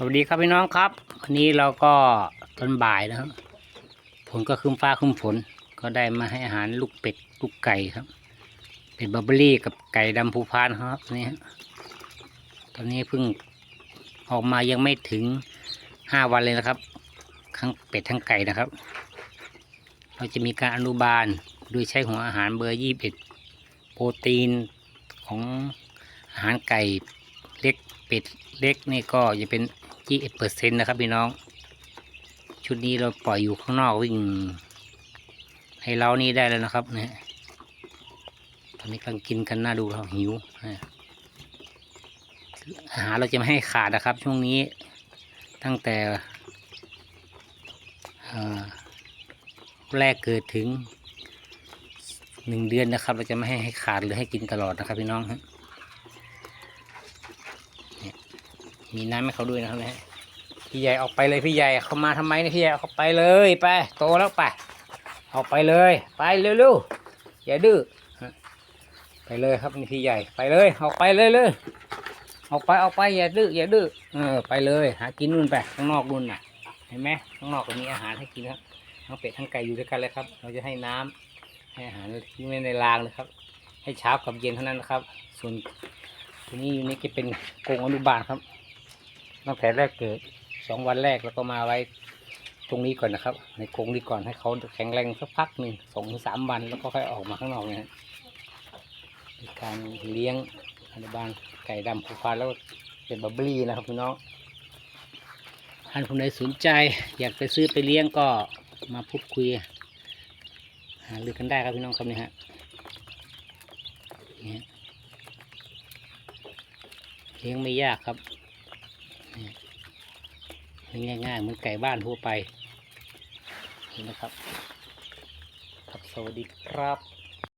สวัสดีครับพี่น้องครับวันนี้เราก็ตอนบ่ายนะครับฝนก็ครึ้มฟ้าครึ้มฝนก็ได้มาให้อาหารลูกเป็ดลูกไก่ครับ เป็นบับเบอรี่กับไก่ดำภูพานครับนี่ตอนนี้เพิ่งออกมายังไม่ถึงห้าวันเลยนะครับทั้งเป็ดทั้งไก่นะครับ เราจะมีการอนุบาลโดยใช้หัวอาหารเบอร์ยี่สิบโปรตีนของอาหารไก่ เล็กเป็ดเล็กนี่ก็จะเป็นยี่สิบเปอร์เซ็นต์นะครับพี่น้อง ชุดนี้เราปล่อยอยู่ข้างนอกวิ่งให้เรานี่ได้แล้วนะครับเนี่ยตอนนี้กำลังกินกันน่าดูเราหิวอาหารเราจะไม่ให้ขาดนะครับ ช่วงนี้ตั้งแต่แรกเกิดถึงหนึ่งเดือนนะครับ เราจะไม่ให้ให้ขาดหรือให้กินตลอดนะครับพี่น้องฮะเนี่ย มีน้ำให้เขาด้วยนะครับนี่ยพี่ใหญ่ออกไปเลยพี่ใหญ่เขามาทำไมเนี่ยพี่ใหญ่ออกไปเลยไป โตแล้วไปออกไปเลย ไปเร็วๆอย่าดื้อไปเลยครับนี่พี่ใหญ่ไปเลย ออกไปเลยเลยออกไปออกไปอย่าดื้ออย่าดื้อเออไปเลย หากินนู่นไปข้างนอกนู่นน่ะ เห็นไหมข้างนอกก็มีอาหารให้กินครับทั้งเป็ดทั้งไก่อยู่ด้วยกันเลยครับ เราจะให้น้ำให้อาหารที่ไว้ในรางเลยครับ ให้เช้ากับเย็นเท่านั้นนะครับ ส่วนตัวนี้อยู่นี่จะเป็นกรงอนุบาลครับ ตั้งแต่แรกเกิดสองวันแรกแล้วก็มาไว้ตรงนี้ก่อนนะครับ ในกรงนี้ก่อนให้เขาแข็งแรงสักพักหนึ่งสองถึงสามวันแล้วก็ค่อยออกมาข้างนอกเนี่ยฮะมีการเลี้ยงอนุบาลไก่ดำผูพานแล้วเป็นบับเบอรี่นะครับพี่น้องท่านผู้ใดสนใจ อยากไปซื้อไปเลี้ยงก็มาพูดคุยหารือกันได้ครับพี่น้องครับเนี่ยฮะเลี้ยงไม่ยากครับ ง่ายๆเหมือนไก่บ้านทั่วไปนี่นะครับครับสวัสดีครับ